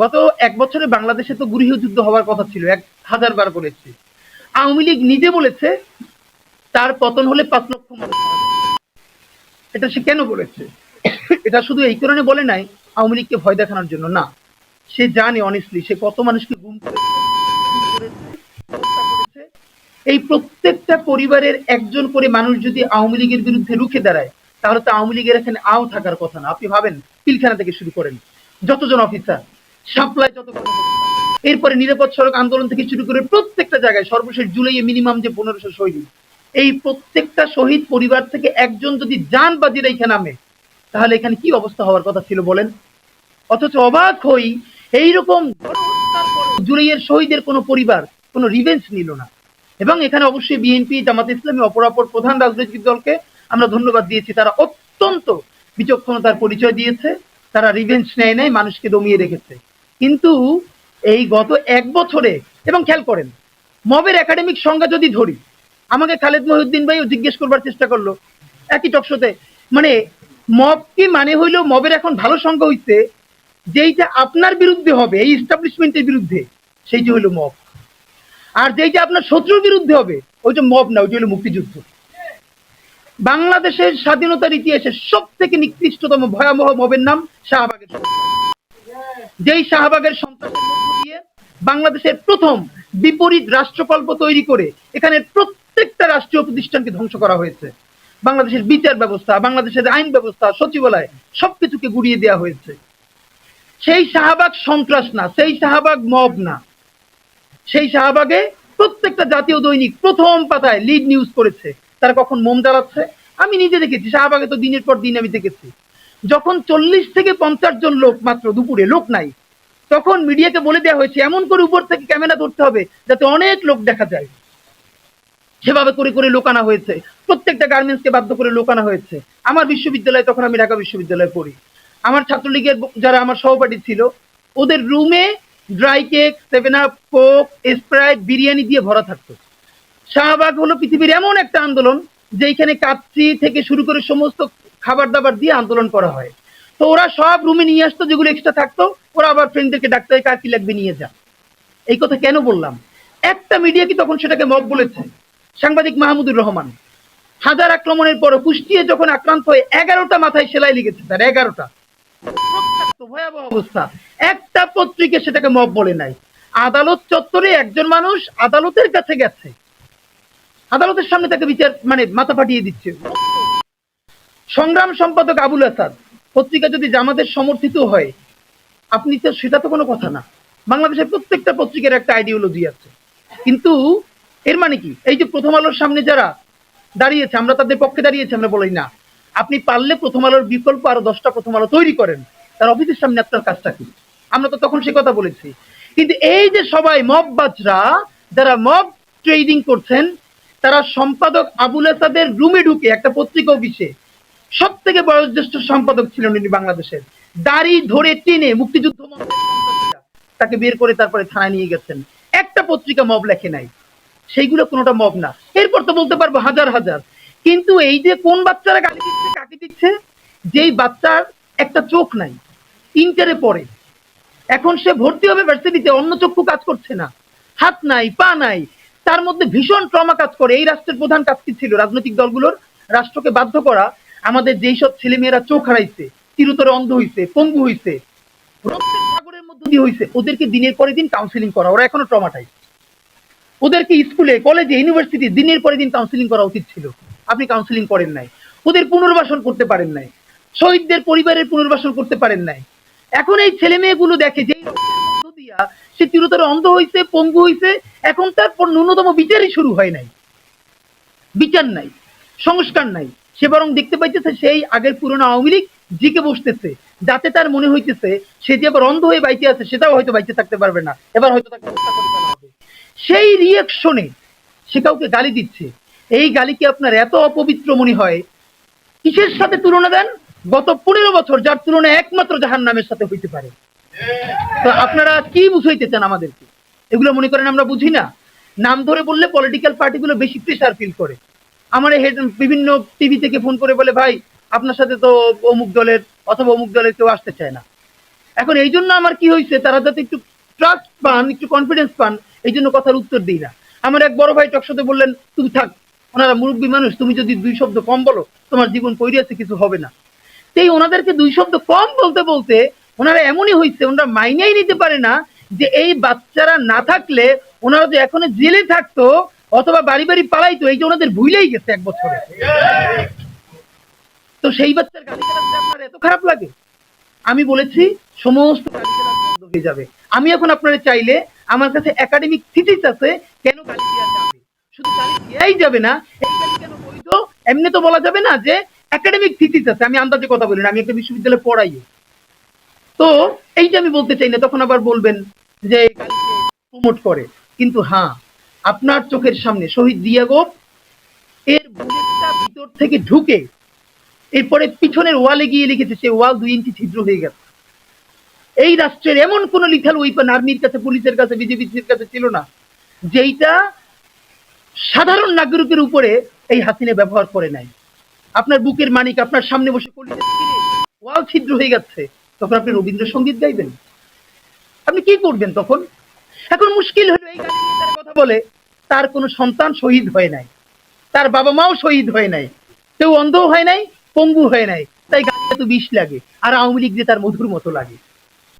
গত এক বছরে বাংলাদেশে তো গৃহ যুদ্ধ হওয়ার কথা ছিল, এক হাজার বার করেছে। আওয়ামী লীগ নিজে বলেছে, তার পতন হলে পাঁচ লক্ষ মানুষ এটা সে কেন বলেছে এটা শুধু এই কারণে বলে নাই, আওয়ামী লীগকে ভয় দেখানোর জন্য না। সে জানে অনেস্টলি সে কত মানুষকে গুম করেছে। এই প্রত্যেকটা পরিবারের একজন করে মানুষ যদি আওয়ামী লীগের বিরুদ্ধে রুখে দাঁড়ায়, তাহলে তো আওয়ামী লীগের এখানে আও থাকার কথা না। আপনি ভাবেন, পিলখানা থেকে শুরু করেন। যতজন অফিসার সাপ্লাই যত এরপরে নিরাপদ সড়ক আন্দোলন থেকে শুরু করে প্রত্যেকটা জায়গায় সর্বশেষ জুলাইয়ে মিনিমাম যে পনেরোশো শহীদ। এই প্রত্যেকটা শহীদ পরিবার থেকে একজন যদি যান বাজি রেখে নামে, তাহলে এখানে কি অবস্থা হওয়ার কথা ছিল বলেন? অথচ অবাক হই, এইরকম জুলাইয়ের শহীদের কোনো পরিবার কোনো রিভেঞ্জ নিল না। এবং এখানে অবশ্যই বিএনপি জামাত ইসলামী, অপরাপর প্রধান রাজনৈতিক দলকে আমরা ধন্যবাদ দিয়েছি। তারা অত্যন্ত বিচক্ষণতার পরিচয় দিয়েছে, তারা রিভেঞ্জ নেয় নাই, মানুষকে দমিয়ে রেখেছে। কিন্তু এই গত এক বছরে, এবং খেয়াল করেন, মবের একাডেমিক সংজ্ঞা যদি ধরি, আমাকে খালেদ মহিউদ্দিন ভাইও জিজ্ঞেস করবার চেষ্টা করল। একই টকশোতে মানে মব কি মানে হইল মবের এখন ভালো সংজ্ঞা হইছে, যেইটা আপনার বিরুদ্ধে হবে, এই এস্টাবলিশমেন্টের বিরুদ্ধে, সেইটা হইল মব। আর যেইটা আপনার শত্রুর বিরুদ্ধে হবে, ওইটা মব না, ওইটা হলো মুক্তিযুদ্ধ। বাংলাদেশের স্বাধীনতার ইতিহাসে সব থেকে নিকৃষ্টতম ভয়াবহ মবের নাম শাহবাগের। যেই শাহবাগের সন্ত্রাসের দিয়ে বাংলাদেশের প্রথম বিপরীত রাষ্ট্রকল্প তৈরি করে এখানে প্রত্যেকটা রাষ্ট্রীয় প্রতিষ্ঠানকে ধ্বংস করা হয়েছে। বাংলাদেশের বিচার ব্যবস্থা, বাংলাদেশের আইন ব্যবস্থা, সচিবালয় সবকিছুকে গুড়িয়ে দেওয়া হয়েছে। সেই শাহবাগ সন্ত্রাস না, সেই শাহবাগ মব না। সেই শাহবাগে প্রত্যেকটা জাতীয় দৈনিক প্রথম পাতায় লিড নিউজ করেছে। তারা কখন মোম জ্বালাচ্ছে? আমি নিজে দেখেছি, শাহবাগে তো দিনের পর দিন আমি দেখেছি। যখন চল্লিশ থেকে পঞ্চাশ জন লোক মাত্র, দুপুরে লোক নাই, তখন মিডিয়াকে বলে দেওয়া হয়েছে, এমন করে উপর থেকে ক্যামেরা ধরতে হবে যাতে অনেক লোক দেখা যায়। সেভাবে করে করে লোকানো হয়েছে। প্রত্যেকটা গার্মেন্টসকে বাধ্য করে লোকানো হয়েছে। আমার বিশ্ববিদ্যালয়ে তখন আমি ঢাকা বিশ্ববিদ্যালয়ে পড়ি। আমার ছাত্রলীগের যারা আমার সহপাঠী ছিল, ওদের রুমে dry cake seven up coke Sprite biryani দিয়ে ভরা থাকতো। শাহবাগ হলো পৃথিবীর এমন একটা আন্দোলন যেখানে কাচ্চি থেকে শুরু করে সমস্ত খাবার দাবার দিয়ে আন্দোলন করা হয়। তো ওরা সব রুমে নিয়ে আসতো, যেগুলো এক্সট্রা থাকতো, ওরা আবার ফ্রেন্ডদেরকে ডাক্তার কার কি লাগবে নিয়ে যা। এই কথা কেন বললাম? একটা মিডিয়া কি তখন সেটাকে মব বলেছে? সাংবাদিক মাহমুদুর রহমান। হাজার আক্রমণের পর কুষ্টিয়ে যখন আক্রান্ত হয়ে এগারোটা মাথায় সেলাই লেগেছে তার, এগারোটা। ভয়াবহ অবস্থা। একটা পত্রিকা সেটাকে মব বলে নাই। আদালত চত্বরে একজন মানুষ আদালতের কাছে গেছে। আদালতের সামনে তাকে বিচার মানে মাথা ফাটিয়ে দিচ্ছে। সংগ্রাম সম্পাদক আবুল আসাদ পত্রিকা যদি জামাতের সমর্থিত হয়, আপনি তো, সেটা তো কোনো কথা না। বাংলাদেশের প্রত্যেকটা পত্রিকার একটা আইডিওলজি আছে। কিন্তু এর মানে কি? এই যে প্রথম আলোর সামনে যারা দাঁড়িয়েছে, আমরা তাদের পক্ষে দাঁড়িয়েছি, আমরা বলি না। আপনি পারলে প্রথম আলোর বিকল্প আরও দশটা প্রথম আলো তৈরি করেন। তার অফিসের সামনে আপনার কাজটা কি? আমরা তো তখন সে কথা বলেছি। কিন্তু এই যে সবাই মব বাজরা যারা মব ট্রেডিং করছেন, তারা সম্পাদক আবুল আসাদের রুমে ঢুকে একটা পত্রিকা অফিসে সব থেকে বয়োজ্যেষ্ঠ সম্পাদক ছিলেন উনি বাংলাদেশের। দাড়ি ধরে টেনে মুক্তিযুদ্ধ তাকে বের করে তারপরে থানায় নিয়ে গেছেন। একটা পত্রিকা মব লেখে নাই। সেইগুলো কোনোটা মব না। এরপর তো বলতে পারব হাজার হাজার। কিন্তু এই যে কোন বাচ্চারা গালি দিচ্ছে, কাকে দিচ্ছে, যেই বাচ্চার একটা চোখ নাই, ইন্টারে পড়ে। এখন সে ভর্তি হবে ভার্সিটিতে অন্য চক্ষু কাজ করছে না। হাত নাই, পা নাই, তার মধ্যে ভীষণ ট্রমা কাজ করে। এই রাষ্ট্রের প্রধান কাজ কি ছিল? রাজনৈতিক দলগুলোর রাষ্ট্রকে বাধ্য করা আমাদের যেই সব ছেলেমেয়েরা চোখ হারাইছে, চিরতরে অন্ধ হইছে, পঙ্গু হইছে, রক্তের সাগরের মধ্য দিয়ে হইছে, ওদেরকে দিনের পরে দিন কাউন্সিলিং করা, ওরা এখনও ট্রমাটাই ওদেরকে স্কুলে কলেজে ইউনিভার্সিটি দিনের পরে দিন কাউন্সিলিং করা উচিত ছিল। আপনি কাউন্সিলিং করেন নাই। ওদের পুনর্বাসন করতে পারেন নাই। শহীদদের পরিবারের পুনর্বাসন করতে পারেন নাই। এখন এই ছেলে মেয়েগুলো দেখে যে সে চিরতরে অন্ধ হইছে, পঙ্গু হইছে, এখন তারপর ন্যূনতম বিচারই শুরু হয় নাই। বিচার নাই, সংস্কার নাই। সে বরং দেখতে পাইতেছে সেই আগের পুরনো আওয়ামী লীগ জিকে বসতেছে। যাতে তার মনে হইতেছে, সে যে আবার অন্ধ হয়ে বাইতে আছে, সেটাও হয়তো বাইতে থাকতে পারবে না। এবার হয়তো তাকে হত্যা সেই রিয়াকশনে সে কাউকে গালি দিচ্ছে। এই গালি কি আপনার এত অপবিত্র মনে হয়? কিসের সাথে তুলনা দেন? গত পনেরো বছর যার তুলনা একমাত্র জাহান নামের সাথে হইতে পারে। তো আপনারা কি বুঝাইতে চান আমাদেরকে? এগুলো মনে করেন আমরা বুঝি না। নাম ধরে বললে পলিটিক্যাল পার্টিগুলো বেশি প্রেশার ফিল করে। আমার হেড- বিভিন্ন টিভি থেকে ফোন করে বলে, ভাই, আপনার সাথে তো অমুক দলের অথবা অমুক দলের কেউ আসতে চায় না। এখন এই জন্য আমার কি হয়েছে তারা যাতে একটু ট্রাস্ট পান, একটু কনফিডেন্স পান, এই জন্য কথার উত্তর দিই না। আমার এক বড় ভাই টকশোতে বললেন, তুমি থাক, ওনারা মুরব্বী মানুষ, তুমি যদি দুই শব্দ কম বলো, তোমার জীবন পরিয়াছে কিছু হবে না। সেই ওনাদেরকে দুই শব্দ কম বলতে বলতে ওনারা এমনই হয়েছে ওনারা মাইনেই নিতে পারে না যে এই বাচ্চারা না থাকলে ওনারা যে এখনও জেলে থাকতো অথবা বাড়ি বাড়ি পালাইতো এই যে ওনাদের ভুলেই গেছে এক বছরে। তো সেই বাচ্চার গালি চালাতে আপনার এত খারাপ লাগে? আমি বলেছি, সমস্ত গালি চালানো বন্ধ হয়ে যাবে। আমি এখন আপনারা চাইলে আমার কাছে একাডেমিক থিসিস আছে, কেন গালি দেওয়া যাবে? শুধু গালি দেওয়াই যাবে না, এই গালি কেন বৈধ? এমনি তো বলা যাবে না যে একাডেমিক থিসিস আছে, আমি আন্দাজে কথা বলি না, আমি একটা বিশ্ববিদ্যালয়ে পড়াই। তো এইটা আমি বলতে চাই না, তখন আবার বলবেন যে প্রমোট করে। কিন্তু হ্যাঁ আপনার চোখের সামনে শহীদ দিয়াগো, এর বুলেটটা ভিতর থেকে ঢুকে এরপরে পিছনের ওয়ালে গিয়ে লিখেছে সে ওয়াল দুই ইঞ্চি ছিদ্র হয়ে গেছে। এই রাষ্ট্রের এমন কোন লিথাল ওয়েপন আর্মির কাছে, পুলিশের কাছে বিজেপির কাছে ছিল না, যেইটা সাধারণ নাগরিকের উপরে এই হাসিনে ব্যবহার করে নাই। আপনার বুকের মানিক, আপনার সামনে বসে ওয়াল ছিদ্র হয়ে গেছে, তখন আপনি রবীন্দ্রসঙ্গীত গাইবেন। আপনি কি করবেন তখন? এখন মুশকিল হলো এই কথা বলে। তার কোনো সন্তান শহীদ হয় নাই। তার বাবা মাও শহীদ হয় নাই। কেউ অন্ধ হয় নাই, পঙ্গু হয় নাই। তাই গাড়িটা তো বিষ লাগে, আর আওয়ামী লীগ যে তার মধুর মতো লাগে।